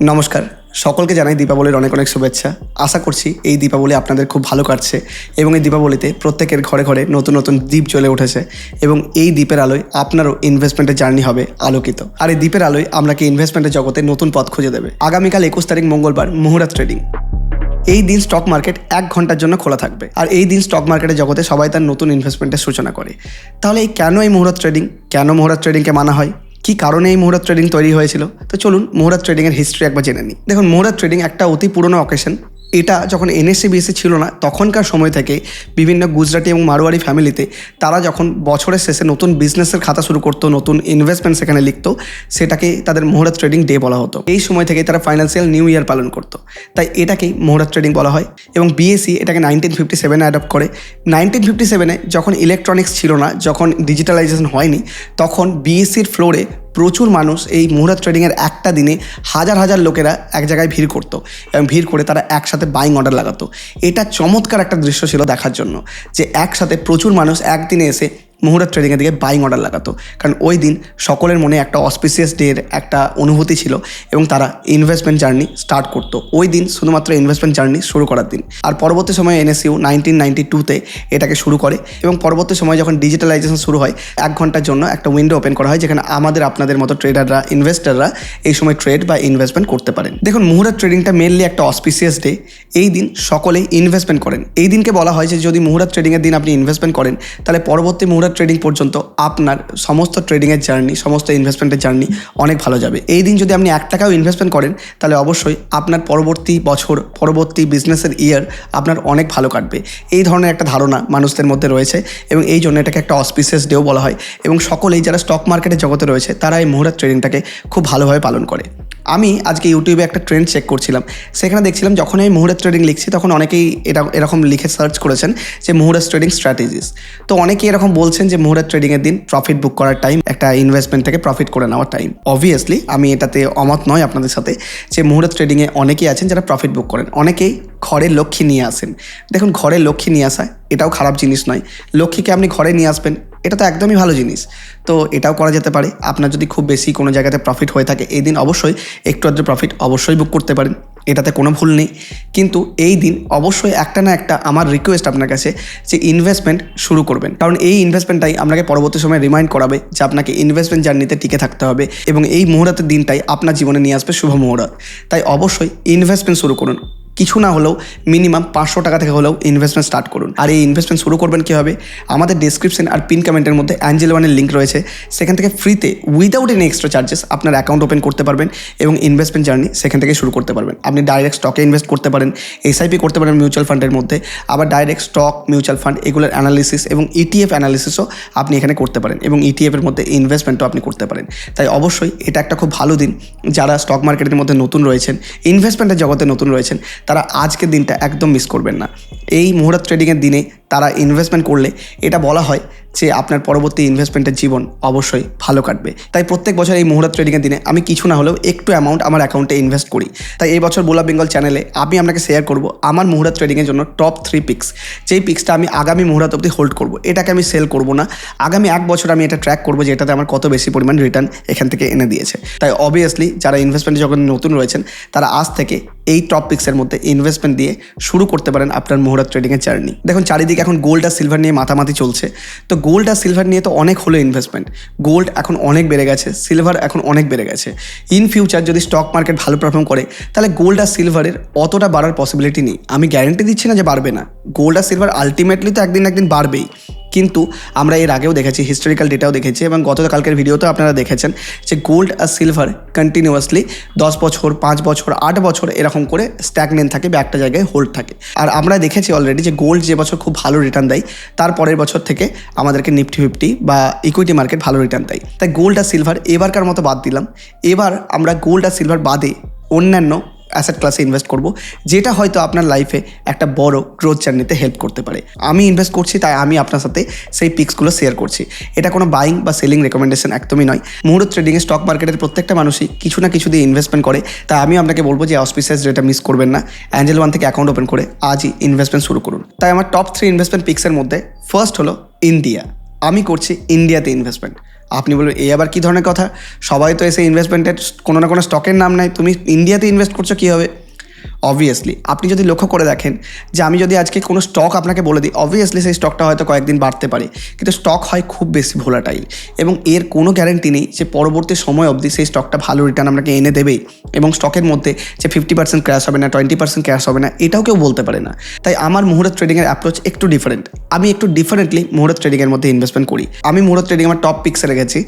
নমস্কার। সকলকে জানাই দীপাবলির অনেক অনেক শুভেচ্ছা। আশা করছি এই দীপাবলি আপনাদের খুব ভালো কাটছে এবং এই দীপাবলিতে প্রত্যেকের ঘরে ঘরে নতুন নতুন দ্বীপ জ্বলে উঠেছে এবং এই দ্বীপের আলোয় আপনারও ইনভেস্টমেন্টের জার্নি হবে আলোকিত। আর এই দ্বীপের আলোয় আপনাকে ইনভেস্টমেন্টের জগতে নতুন পথ খুঁজে দেবে। আগামীকাল একুশ তারিখ মঙ্গলবার, মুহুরাত ট্রেডিং এই দিন স্টক মার্কেট এক ঘণ্টার জন্য খোলা থাকবে। আর এই দিন স্টক মার্কেটের জগতে সবাই তার নতুন ইনভেস্টমেন্টের সূচনা করে। তাহলে এই কেন এই মুহূর্ত ট্রেডিং কেন মুহূর্ত ট্রেডিংকে মানা হয়? কি কারণে এই মুহূর্ত ট্রেডিং তৈরি হয়েছিল? তো চলুন মুহূর্ত ট্রেডিংয়ের হিস্ট্রি একবার জেনে নিই। দেখুন, মুহূর্ত ট্রেডিং একটা অতি পুরনো অকেশন এটা যখন এনএসসি বিএসসি ছিল না, তখনকার সময় থেকে বিভিন্ন গুজরাটি এবং মারোয়ারি ফ্যামিলিতে তারা যখন বছরের শেষে নতুন বিজনেসের খাতা শুরু করতো, নতুন ইনভেস্টমেন্ট সেখানে লিখতো সেটাকে তাদের মুহূর্ত ট্রেডিং ডে বলা হতো। এই সময় থেকে তারা ফাইন্যান্সিয়াল নিউ ইয়ার পালন করতো। তাই এটাকেই মুহূর্ত ট্রেডিং বলা হয় এবং বিএসসি এটাকে নাইনটিন ফিফটি সেভেনে অ্যাডপ্ট করে। নাইনটিন ফিফটি সেভেনে যখন ইলেকট্রনিক্স ছিল না, যখন ডিজিটালাইজেশন হয়নি, তখন বিএসসির ফ্লোরে প্রচুর মানুষ এই মুহূর্ত ট্রেডিংয়ের একটা দিনে হাজার হাজার লোকেরা এক জায়গায় ভিড় করতো এবং ভিড় করে তারা একসাথে বাইং অর্ডার লাগাতো। এটা চমৎকার একটা দৃশ্য ছিল দেখার জন্য যে একসাথে প্রচুর মানুষ একদিনে এসে মুহূর্ত ট্রেডিংয়ের দিকে বাইং অর্ডার লাগাতো। কারণ ওই দিন সকলের মনে একটা অসপিসিয়াস ডের একটা অনুভূতি ছিল এবং তারা ইনভেস্টমেন্ট জার্নি স্টার্ট করতো। ওই দিন শুধুমাত্র ইনভেস্টমেন্ট জার্নি শুরু করার দিন। আর পরবর্তী সময়ে এনএসইউ নাইনটিন নাইনটি টুতে এটাকে শুরু করে এবং পরবর্তী সময় যখন ডিজিটালাইজেশন শুরু হয়, এক ঘণ্টার জন্য একটা উইন্ডো ওপেন করা হয়, যেখানে আমাদের আপনাদের মতো ট্রেডাররা ইনভেস্টাররা এই সময় ট্রেড বা ইনভেস্টমেন্ট করতে পারেন। দেখুন মুহূর্ত ট্রেডিংটা মেনলি একটা অসপিসিয়াস ডে এই দিন সকলেই ইনভেস্টমেন্ট করেন। এই দিনকে বলা হয় যে যদি মুহূর্ত ট্রেডিংয়ের দিন আপনি ইনভেস্টমেন্ট করেন, তাহলে পরবর্তী মুহূর্ত ট্রেডিং পর্যন্ত আপনার সমস্ত ট্রেডিংয়ের জার্নি সমস্ত ইনভেস্টমেন্টের জার্নি অনেক ভালো যাবে। এই দিন যদি আপনি এক টাকাও ইনভেস্টমেন্ট করেন, তাহলে অবশ্যই আপনার পরবর্তী বছর, পরবর্তী বিজনেসের ইয়ার আপনার অনেক ভালো কাটবে। এই ধরনের একটা ধারণা মানুষদের মধ্যে রয়েছে এবং এই জন্য এটাকে একটা অসপিসিয়াস ডেও বলা হয়। এবং সকলেই যারা স্টক মার্কেটের জগতে রয়েছে, তারা এই মুহূর্ত ট্রেডিংটাকে খুব ভালোভাবে পালন করে। আমি আজকে ইউটিউবে একটা ট্রেন্ড চেক করছিলাম। সেখানে দেখছিলাম যখন আমি মুহূর্ত ট্রেডিং লিখছি, তখন অনেকেই এটা, এরকম লিখে সার্চ করেছেন যে মুহূর্ত ট্রেডিং স্ট্র্যাটেজিস তো অনেকেই এরকম বলছেন যে মুহূর্ত ট্রেডিংয়ের দিন প্রফিট বুক করার টাইম একটা ইনভেস্টমেন্ট থেকে প্রফিট করে নেওয়ার টাইম অবভিয়াসলি আমি এটাতে অমত নয় আপনাদের সাথে যে মুহূর্ত ট্রেডিংয়ে অনেকেই আছেন যারা প্রফিট বুক করেন। অনেকেই ঘরের লক্ষ্মী নিয়ে আসেন। দেখুন ঘরের লক্ষ্মী নিয়ে আসা এটাও খারাপ জিনিস নয়। লক্ষ্মীকে আপনি ঘরে নিয়ে আসবেন এটা তো একদমই ভালো জিনিস। তো এটাও করা যেতে পারে। আপনার যদি খুব বেশি কোনো জায়গাতে প্রফিট হয়ে থাকে, এই দিন অবশ্যই একটু আধটু প্রফিট অবশ্যই বুক করতে পারেন। এটাতে কোনো ভুল নেই। কিন্তু এই দিন অবশ্যই একটা না একটা আমার রিকোয়েস্ট আপনার কাছে যে ইনভেস্টমেন্ট শুরু করবেন। কারণ এই ইনভেস্টমেন্টটাই আপনাকে পরবর্তী সময় রিমাইন্ড করাবে যে আপনাকে ইনভেস্টমেন্ট জার্নিতে টিকে থাকতে হবে এবং এই মুহূর্তের দিনটাই আপনার জীবনে নিয়ে আসবে শুভ মুহূর্ত। তাই অবশ্যই ইনভেস্টমেন্ট শুরু করুন। কিছু না হলেও মিনিমাম পাঁচশো টাকা থেকে হলেও ইনভেস্টমেন্ট স্টার্ট করুন। আর এই ইনভেস্টমেন্ট শুরু করবেন কীভাবে? আমাদের ডিসক্রিপশন আর পিন কমেন্টের মধ্যে অ্যাঞ্জেল ওয়ানের লিঙ্ক রয়েছে। সেখান থেকে ফ্রিতে উইদাউট এনি এক্সট্রা চার্জেস আপনার অ্যাকাউন্ট ওপেন করতে পারবেন এবং ইনভেস্টমেন্ট জার্নি সেখান থেকে শুরু করতে পারবেন। আপনি ডাইরেক্ট স্টকে ইনভেস্ট করতে পারেন এসআইপি করতে পারেন মিউচুয়াল ফান্ডের মধ্যে, আবার ডাইরেক্ট স্টক মিউচুয়াল ফান্ড এগুলোর অ্যানালিসিস এবং E ইটিএফ অ্যানালিসিসও আপনি এখানে করতে পারেন এবং E ইটিএফের মধ্যে ইনভেস্টমেন্টও আপনি করতে পারেন। তাই অবশ্যই এটা একটা খুব ভালো দিন। যারা স্টক মার্কেটের মধ্যে নতুন রয়েছেন ইনভেস্টমেন্টের জগতে নতুন রয়েছেন তারা আজকের দিনটা একদম মিস করবেন না। এই মুহূর্ত ট্রেডিংয়ের দিনে তারা ইনভেস্টমেন্ট করলে এটা বলা হয় যে আপনার পরবর্তী ইনভেস্টমেন্টের জীবন অবশ্যই ভালো কাটবে। তাই প্রত্যেক বছর এই মুহূর্ত ট্রেডিংয়ের দিনে আমি কিছু না হলেও একটু অ্যামাউন্ট আমার অ্যাকাউন্টে ইনভেস্ট করি। তাই এই বছর বোলা বেঙ্গল চ্যানেলে আমি আপনাকে শেয়ার করব আমার মুহূর্ত ট্রেডিংয়ের জন্য টপ থ্রি পিক্স যেই পিক্সটা আমি আগামী মুহূর্ত অবধি হোল্ড করব, এটাকে আমি সেল করব না। আগামী এক বছর আমি এটা ট্র্যাক করব যে এটাতে আমার কত বেশি পরিমাণ রিটার্ন এখান থেকে এনে দিয়েছে। তাই অবভিয়াসলি যারা ইনভেস্টমেন্টে যখন নতুন রয়েছেন, তারা আজ থেকে এই টপ পিক্সের মধ্যে ইনভেস্টমেন্ট দিয়ে শুরু করতে পারেন আপনার মুহূর্ত ট্রেডিংয়ের জার্নি দেখুন, চারিদিকে এখন গোল্ড আর সিলভার নিয়ে মাথামাতি চলছে। তো গোল্ড আর সিলভার নিয়ে তো অনেক হলো ইনভেস্টমেন্ট গোল্ড এখন অনেক বেড়ে গেছে সিলভার এখন অনেক বেড়ে গেছে। ইন ফিউচার যদি স্টক মার্কেট ভালো পারফর্ম করে, তাহলে গোল্ড আর সিলভারের অতটা বাড়ার পসিবিলিটি নেই। আমি গ্যারেন্টি দিচ্ছি না যে বাড়বে না। গোল্ড আর সিলভার আলটিমেটলি তো একদিন একদিন বাড়বেই। কিন্তু আমরা এর আগেও দেখেছি হিস্টোরিক্যাল ডেটাও দেখেছি এবং গতকালকের ভিডিওতেও আপনারা দেখেছেন যে গোল্ড আর সিলভার কন্টিনিউয়াসলি দশ বছর, পাঁচ বছর, আট বছর এরকম করে স্ট্যাগনেন থাকে বা একটা জায়গায় হোল্ড থাকে। আর আমরা দেখেছি অলরেডি যে গোল্ড যে বছর খুব ভালো রিটার্ন দেয়, তার পরের বছর থেকে আমাদেরকে নিফটি ফিফটি বা ইকুইটি মার্কেট ভালো রিটার্ন দেয়। তাই গোল্ড আর সিলভার এবারকার মতো বাদ দিলাম। এবার আমরা গোল্ড আর সিলভার বাদে অন্যান্য অ্যাসেট ক্লাসে ইনভেস্ট করব, যেটা হয়তো আপনার লাইফে একটা বড় গ্রোথ জার্নিতে হেল্প করতে পারে। আমি ইনভেস্ট করছি, তাই আমি আপনার সাথে সেই পিক্সগুলো শেয়ার করছি। এটা কোনো বাইং বা সেলিং রেকমেন্ডেশন একদমই নয়। মুহূর্ত ট্রেডিংয়ে স্টক মার্কেটের প্রত্যেকটা মানুষই কিছু না কিছু দিয়ে ইনভেস্টমেন্ট করে। তাই আমি আপনাকে বলব যে অসপিসিয়াস যেটা মিস করবেন না। অ্যাঞ্জেল ওয়ান থেকে অ্যাকাউন্ট ওপেন করে আজই ইনভেস্টমেন্ট শুরু করুন। তাই আমার টপ থ্রি ইনভেস্টমেন্ট পিক্সের মধ্যে ফার্স্ট হলো ইন্ডিয়া আমি করছি ইন্ডিয়াতে ইনভেস্টমেন্ট আপনি বলবেন এই আবার কী ধরনের কথা? সবাই তো এসে ইনভেস্টমেন্টের কোনো না কোনো স্টকের নাম নেয়। তুমি ইন্ডিয়াতে ইনভেস্ট করছ, কী হবে? অবভিয়াসলি আপনি যদি লক্ষ্য করে দেখেন যে আমি যদি আজকে কোনো স্টক আপনাকে বলে দিই অবভিয়াসলি সেই স্টকটা হয়তো কয়েকদিন বাড়তে পারে, কিন্তু স্টক হয় খুব বেশি ভোলাটাইল এবং এর কোনো গ্যারেন্টি নেই যে পরবর্তী সময় অবধি সেই স্টকটা ভালো রিটার্ন আপনাকে এনে দেবেই এবং স্টকের মধ্যে যে ফিফটি পার্সেন্ট ক্র্যাশ হবে না টোয়েন্টি পার্সেন্ট ক্র্যাশ হবে না, এটাও কেউ বলতে পারে না। তাই আমার মুহূর্ত ট্রেডিংয়ের অ্যাপ্রোচ একটু ডিফারেন্ট আমি একটু ডিফারেন্টলি মুহূর্ত ট্রেডিংয়ের মধ্যে ইনভেস্টমেন্ট করি। আমি মুহূর্ত ট্রেডিং আমার টপ পিক্সে রেখেছি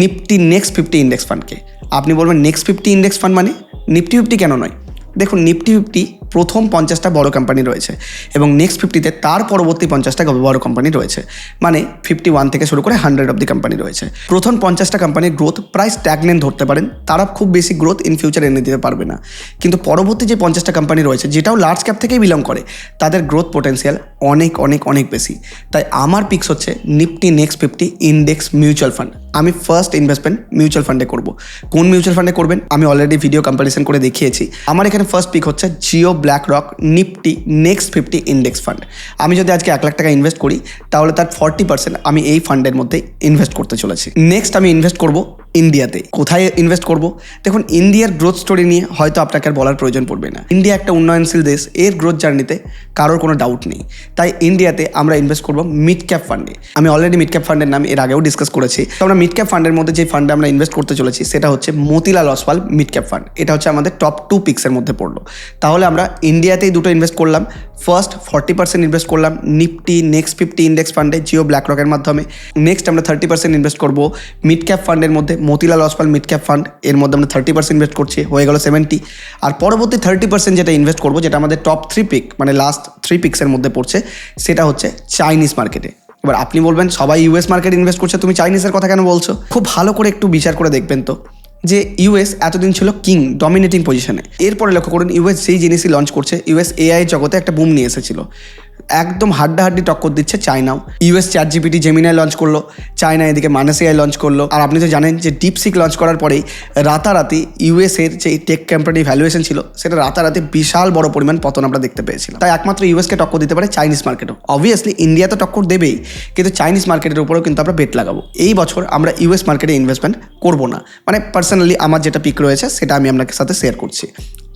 নিফটি নেক্সট ফিফটি ইন্ডেক্স ফান্ডকে আপনি বলবেন নেক্সট ফিফটি ইন্ডেক্স ফান্ড মানে? নিফটি ফিফটি কেন নয়? দেখুন নিফটি ফিফটি প্রথম পঞ্চাশটা বড় কোম্পানি রয়েছে এবং নেক্সট ফিফটিতে তার পরবর্তী পঞ্চাশটা বড় কোম্পানি রয়েছে। মানে ফিফটি ওয়ান থেকে শুরু করে হান্ড্রেড অব দি কোম্পানি রয়েছে। প্রথম পঞ্চাশটা কোম্পানির গ্রোথ প্রায় স্ট্যাগনেন্ট ধরতে পারেন। তারা খুব বেশি গ্রোথ ইন ফিউচার এনে দিতে পারবে না। কিন্তু পরবর্তী যে পঞ্চাশটা কোম্পানি রয়েছে, যেটাও লার্জ ক্যাপ থেকেই বিলং করে, তাদের গ্রোথ পোটেন্সিয়াল অনেক অনেক অনেক বেশি। তাই আমার পিক্স হচ্ছে Nifty next fifty index mutual fund আমি ফার্স্ট ইনভেস্টমেন্ট মিউচুয়াল ফান্ডে করব। কোন মিউচুয়াল ফান্ডে করবেন? আমি অলরেডি ভিডিও কম্পারিজন করে দেখিয়েছি। আমার এখানে ফার্স্ট পিক হচ্ছে Jio BlackRock Nifty next fifty index fund আমি যদি আজকে এক লাখ টাকা ইনভেস্ট করি, তাহলে তার ফর্টি পার্সেন্ট আমি এই ফান্ডের মধ্যে ইনভেস্ট করতে চলেছি। নেক্সট আমি ইনভেস্ট করব ইন্ডিয়াতে কোথায় ইনভেস্ট করব? দেখুন ইন্ডিয়ার গ্রোথ স্টোরি নিয়ে হয়তো আপনাকে আর বলার প্রয়োজন পড়বে না। ইন্ডিয়া একটা উন্নয়নশীল দেশ, এর গ্রোথ জার্নিতে কারোর কোনো ডাউট নেই। তাই ইন্ডিয়াতে আমরা ইনভেস্ট করব মিড ক্যাপ ফান্ডে আমি অলরেডি মিড ক্যাপ ফান্ডের নাম এর আগেও ডিসকাস করেছি। তো আমরা মিড ক্যাপ ফান্ডের মধ্যে যে ফান্ডে আমরা ইনভেস্ট করতে চলেছি, সেটা হচ্ছে Motilal Oswal mid cap fund এটা হচ্ছে আমাদের টপ টু পিক্সের মধ্যে পড়ল। তাহলে আমরা ইন্ডিয়াতেই দুটো ইনভেস্ট করলাম। ফার্স্ট ফর্টি পার্সেন্ট ইনভেস্ট করলাম নিফটি নেক্সট ফিফটি ইন্ডেক্স ফান্ডে জিও ব্ল্যাক রকের মাধ্যমে। নেক্সট আমরা থার্টি পার্সেন্ট ইনভেস্ট করব মিড ক্যাপ ফান্ডের মধ্যে। Motilal Oswal mid cap fund, এর মধ্যে আমরা থার্টি পার্সেন্ট ইনভেস্ট করছি, হয়ে গেল সেভেন্টি আর পরবর্তী থার্টি পার্সেন্ট যেটা ইনভেস্ট করব, যেটা আমাদের টপ থ্রি পিক মানে লাস্ট থ্রি পিক্সের মধ্যে পড়ছে, সেটা হচ্ছে চাইনিজ মার্কেটে এবার আপনি বলবেন, সবাই ইউএস মার্কেট ইনভেস্ট করছে, তুমি চাইনিজের কথা কেন বলছো? খুব ভালো করে একটু বিচার করে দেখবেন তো, যে ইউএস এতদিন ছিল কিং ডমিনেটিং পজিশনে এরপরে লক্ষ্য করুন ইউএস যেই জিনিসই লঞ্চ করছে ইউএস এআই জগতে একটা বুম নিয়ে এসেছিল। একদম হাড্ডাহাড্ডি টক্কর দিচ্ছে চায়নাও US ChatGPT Gemini launch করল, চায়না এদিকে মানাসিআই লঞ্চ করল। আর আপনি তো জানেন যে ডিপসিক লঞ্চ করার পরেই রাতারাতি ইউএসের যে টেক কোম্পানি ভ্যালুয়েশন ছিল, সেটা রাতারাতি বিশাল বড় পরিমাণ পতন আমরা দেখতে পেয়েছিলাম। তাই একমাত্র ইউএসকে টক্কর দিতে পারে চাইনিজ মার্কেটও অবভিয়াসলি ইন্ডিয়া তো টক্কর দেবেই, কিন্তু চাইনিজ মার্কেটের উপরেও কিন্তু আমরা বেট লাগাবো। এই বছর আমরা ইউএস মার্কেটে ইনভেস্টমেন্ট করব না। মানে পার্সোনালি আমার যেটা পিক রয়েছে, সেটা আমি আপনাকে সাথে শেয়ার করছি।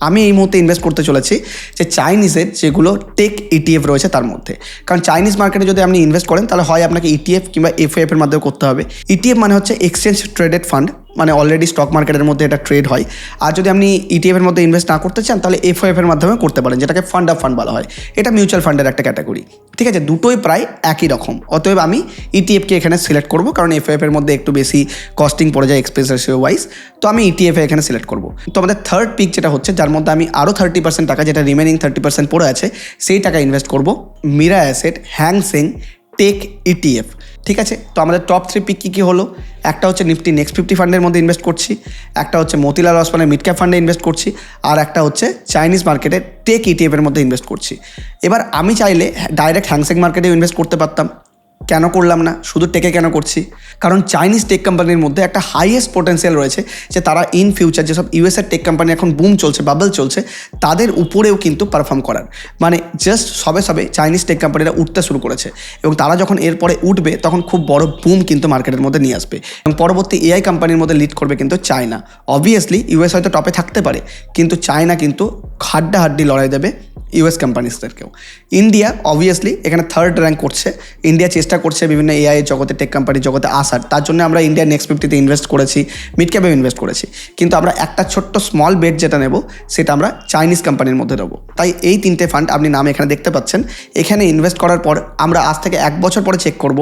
আমি এই মুহূর্তে ইনভেস্ট করতে চলেছি যে চাইনিজের যেগুলো টেক ইটিএফ রয়েছে তার মধ্যে। কারণ চাইনিজ মার্কেটে যদি আপনি ইনভেস্ট করেন, তাহলে হয় আপনাকে ইটিএফ কিংবা এফএফ এর মাধ্যমে করতে হবে। ইটিএফ মানে হচ্ছে এক্সচেঞ্জ ট্রেডেড ফান্ড মানে অলরেডি স্টক মার্কেটের মধ্যে এটা ট্রেড হয়। আর যদি আপনি ইটিএফ এর মধ্যে ইনভেস্ট না করতে চান, তাহলে এফওএফ এর মাধ্যমে করতে পারেন, যেটাকে ফান্ড অফ ফান্ড বলা হয়। এটা মিউচুয়াল ফান্ডের একটা ক্যাটাগরি ঠিক আছে? দুটোই প্রায় একই রকম। অতএব আমি ইটিএফকে এখানে সিলেক্ট করব, কারণ এফএফ এর মধ্যে একটু বেশি কস্টিং পড়ে যায় এক্সপেন্স রেশিও ওয়াইজ তো আমি ইটিএফ এখানে সিলেক্ট করব। তো আমাদের থার্ড পিক যেটা হচ্ছে, যার মধ্যে আমি আরও থার্টি পার্সেন্ট টাকা, যেটা রিমেনিং থার্টি পার্সেন্ট পড়ে আছে, সেই টাকা ইনভেস্ট করব। Mirae asset Hang Seng tech ETF ঠিক আছে? তো আমাদের টপ থ্রি পিক কী কী হলো? একটা হচ্ছে নিফটি নেক্সট ফিফটি ফান্ডের মধ্যে ইনভেস্ট করছি, একটা হচ্ছে মতিলাল ওসমানের মিড ক্যাপ ফান্ডে ইনভেস্ট করছি, আর একটা হচ্ছে চাইনিজ মার্কেটে টেক ইটিএফের মধ্যে ইনভেস্ট করছি। এবার আমি চাইলে ডাইরেক্ট হ্যাংসেং মার্কেটেও ইনভেস্ট করতে পারতাম। কেন করলাম না? শুধু টেকে কেন করছি? কারণ চাইনিজ টেক কোম্পানির মধ্যে একটা হাইয়েস্ট পোটেন্সিয়াল রয়েছে যে তারা ইন ফিউচার যেসব ইউএসএর টেক কোম্পানি এখন বুম চলছে বাবল চলছে, তাদের উপরেও কিন্তু পারফর্ম করার। মানে জাস্ট সবে সবে চাইনিজ টেক কোম্পানিরা উঠতে শুরু করেছে। এবং তারা যখন এরপরে উঠবে, তখন খুব বড় বুম কিন্তু মার্কেটের মধ্যে নিয়ে আসবে। এবং পরবর্তী এআই কোম্পানির মধ্যে লিড করবে কিন্তু চায়না অবভিয়াসলি ইউএস হয়তো টপে থাকতে পারে, কিন্তু চায়না কিন্তু হাড্ডাহাড্ডি লড়াই দেবে ইউএস কোম্পানিসদেরকেও ইন্ডিয়া অবভিয়াসলি এখানে থার্ড র্যাঙ্ক করছে। ইন্ডিয়া চেষ্টা করছে বিভিন্ন এআই জগতে টেক কোম্পানি জগতে আসার। তার জন্য আমরা ইন্ডিয়া নেক্সট ফিফটিতে ইনভেস্ট করেছি মিড ক্যাপেও ইনভেস্ট করেছি। কিন্তু আমরা একটা ছোট্ট স্মল বেট যেটা নেব, সেটা আমরা চাইনিজ কোম্পানির মধ্যে নেব তাই এই তিনটে ফান্ড আপনি নাম এখানে দেখতে পাচ্ছেন। এখানে ইনভেস্ট করার পর আমরা আজ থেকে এক বছর পরে চেক করব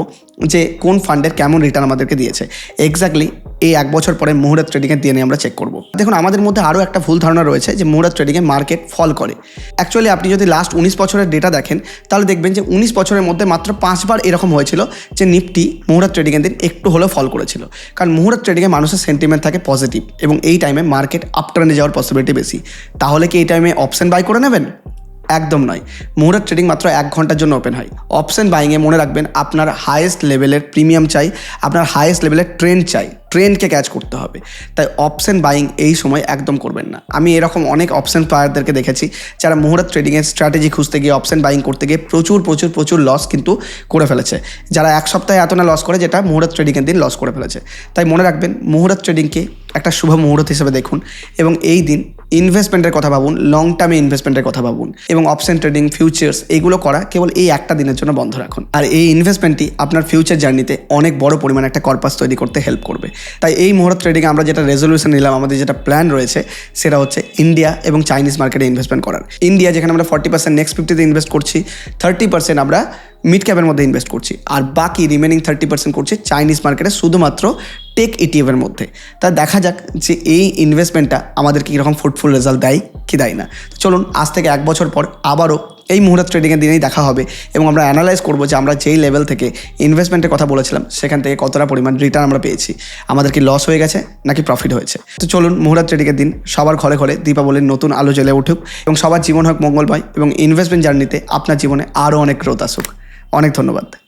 যে কোন ফান্ডের কেমন রিটার্ন আমাদেরকে দিয়েছে। এক্স্যাক্টলি এই এক বছর পরে মুহুরাত ট্রেডিংয়ের দিয়ে নিয়ে আমরা চেক করব। দেখুন, আমাদের মধ্যে আরও একটা ভুল ধারণা রয়েছে যে মুহুরাত ট্রেডিংয়ে মার্কেট ফল করে। অ্যাকচুয়ালি আপনি যদি লাস্ট উনিশ বছরের ডেটা দেখেন, তাহলে দেখবেন যে উনিশ বছরের মধ্যে মাত্র পাঁচবার এরকম হয়েছিল যে নিফটি মুহুরাত ট্রেডিংয়ের দিন একটু হলেও ফল করেছিল। কারণ মুহুরাত ট্রেডিংয়ে মানুষের সেন্টিমেন্ট থাকে পজিটিভ এবং এই টাইমে মার্কেট আপটার্নে যাওয়ার পসিবিলিটি বেশি। তাহলে কি এই টাইমে অপশন বাই করে নেবেন? একদম নয়। মুহূর্ত ট্রেডিং মাত্র এক ঘণ্টার জন্য ওপেন হয়। অপশন বাইংয়ে মনে রাখবেন, আপনার হাইয়েস্ট লেভেলের প্রিমিয়াম চাই, আপনার হাইয়েস্ট লেভেলের ট্রেন্ড চাই ট্রেন্ডকে ক্যাচ করতে হবে। তাই অপশন বাইং এই সময় একদম করবেন না। আমি এরকম অনেক অপশন প্লেয়ারদেরকে দেখেছি, যারা মুহূর্ত ট্রেডিংয়ের স্ট্র্যাটেজি খুঁজতে গিয়ে অপশন বাইং করতে গিয়ে প্রচুর প্রচুর প্রচুর লস কিন্তু করে ফেলেছে। যারা এক সপ্তাহে এত না লস করে, যেটা মুহূর্ত ট্রেডিংয়ের দিন লস করে ফেলেছে। তাই মনে রাখবেন, মুহূর্ত ট্রেডিংকে একটা শুভ মুহূর্ত হিসেবে দেখুন এবং এই দিন ইনভেস্টমেন্টের কথা ভাবুন লং টার্মে ইনভেস্টমেন্টের কথা ভাবুন, এবং অপশন ট্রেডিং ফিউচার্স এগুলো করা কেবল এই একটা দিনের জন্য বন্ধ রাখুন। আর এই ইনভেস্টমেন্টটি আপনার ফিউচার জার্নিতে অনেক বড় পরিমাণে একটা কর্পাস তৈরি করতে হেল্প করবে। তাই এই মুহূর্ত ট্রেডিং আমরা যেটা রেজলিউশন নিলাম, আমাদের যেটা প্ল্যান রয়েছে, সেটা হচ্ছে ইন্ডিয়া এবং চাইনিজ মার্কেটে ইনভেস্টমেন্ট করার। ইন্ডিয়া যেখানে আমরা ফর্টি পার্সেন্ট নেক্সট ফিফটিতে ইনভেস্ট করছি থার্টি পার্সেন্ট আমরা মিড ক্যাপের মধ্যে ইনভেস্ট করছি। আর বাকি রিমেনিং থার্টি পার্সেন্ট করছি চাইনিজ মার্কেটে শুধুমাত্র টেক ইটিএফের মধ্যে। তা দেখা যাক যে এই ইনভেস্টমেন্টটা আমাদেরকে কীরকম ফ্রুটফুল রেজাল্ট দেয় কি দেয় না। চলুন, আজ থেকে এক বছর পর আবারও এই মুহূর্ত ট্রেডিংয়ের দিনেই দেখা হবে এবং আমরা অ্যানালাইজ করব যে আমরা যেই লেভেল থেকে ইনভেস্টমেন্টের কথা বলেছিলাম, সেখান থেকে কতটা পরিমাণ রিটার্ন আমরা পেয়েছি। আমাদের কি লস হয়ে গেছে নাকি প্রফিট হয়েছে? তো চলুন, মুহূর্ত ট্রেডিংয়ের দিন, সবার ঘরে ঘরে দীপাবলির নতুন আলো জ্বলে উঠুক এবং সবার জীবন হোক মঙ্গলময় এবং ইনভেস্টমেন্ট জার্নিতে আপনার জীবনে আরও অনেক গ্রোথ আসুক। অনেক ধন্যবাদ।